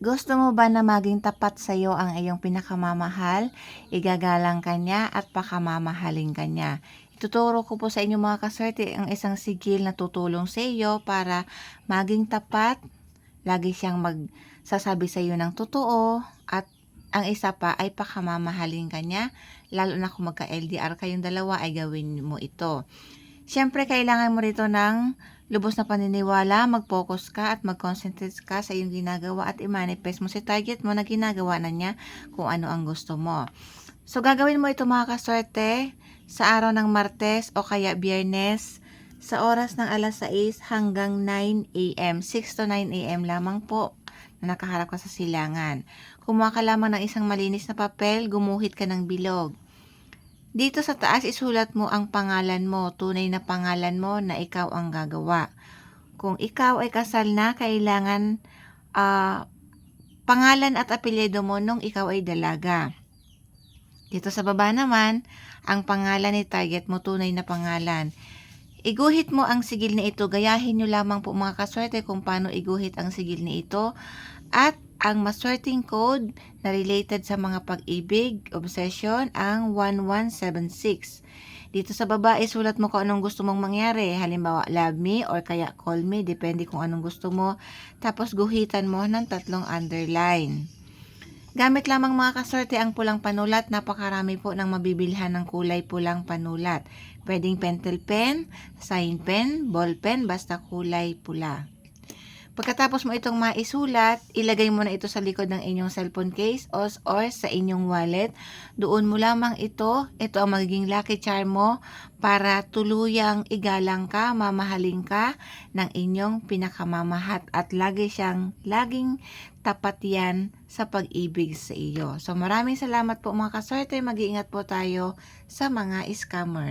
Gusto mo ba na maging tapat sa iyo ang iyong pinakamamahal? Igagalang ka niya at pakamamahalin ka. Ituturo ko po sa inyo mga kaswerte ang isang sigil na tutulong sa iyo para maging tapat. Lagi siyang magsasabi sa iyo ng totoo at ang isa pa ay pakamamahalin ka. Lalo na kung magka-LDR kayong dalawa ay gawin mo ito. Siyempre, kailangan mo rito ng lubos na paniniwala, mag-focus ka at mag-concentrate ka sa iyong ginagawa at i-manifest mo si target mo na ginagawa na niya kung ano ang gusto mo. So, gagawin mo ito mga kaswerte sa araw ng Martes o kaya Biyernes sa oras ng alas 6 hanggang 9 a.m. 6 to 9 a.m. lamang po na nakaharap ka sa silangan. Kumuha ka lamang ng isang malinis na papel, gumuhit ka ng bilog. Dito sa taas, isulat mo ang pangalan mo, tunay na pangalan mo na ikaw ang gagawa. Kung ikaw ay kasal na, kailangan ah, pangalan at apelyido mo nung ikaw ay dalaga. Dito sa baba naman, ang pangalan ni target mo, tunay na pangalan. Iguhit mo ang sigil na ito. Gayahin nyo lamang po mga kaswerte kung paano iguhit ang sigil na ito. At ang maswerteng code na related sa mga pag-ibig, obsession, ang 1176. Dito sa baba, isulat mo kung anong gusto mong mangyari. Halimbawa, love me or kaya call me, depende kung anong gusto mo. Tapos guhitan mo ng tatlong underline. Gamit lamang mga kaswerte ang pulang panulat. Napakarami po ng mabibilhan ng kulay pulang panulat. Pwedeng pentel pen, sign pen, ball pen, basta kulay pula. Pagkatapos mo itong maisulat, ilagay mo na ito sa likod ng inyong cellphone case o, or sa inyong wallet. Doon mo lamang ito. Ito ang magiging lucky charm mo para tuluyang igalang ka, mamahalin ka ng inyong pinakamamahat at lagi siyang laging tapat yan sa pag-ibig sa iyo. So maraming salamat po mga kaswerte. Mag-iingat po tayo sa mga scammer.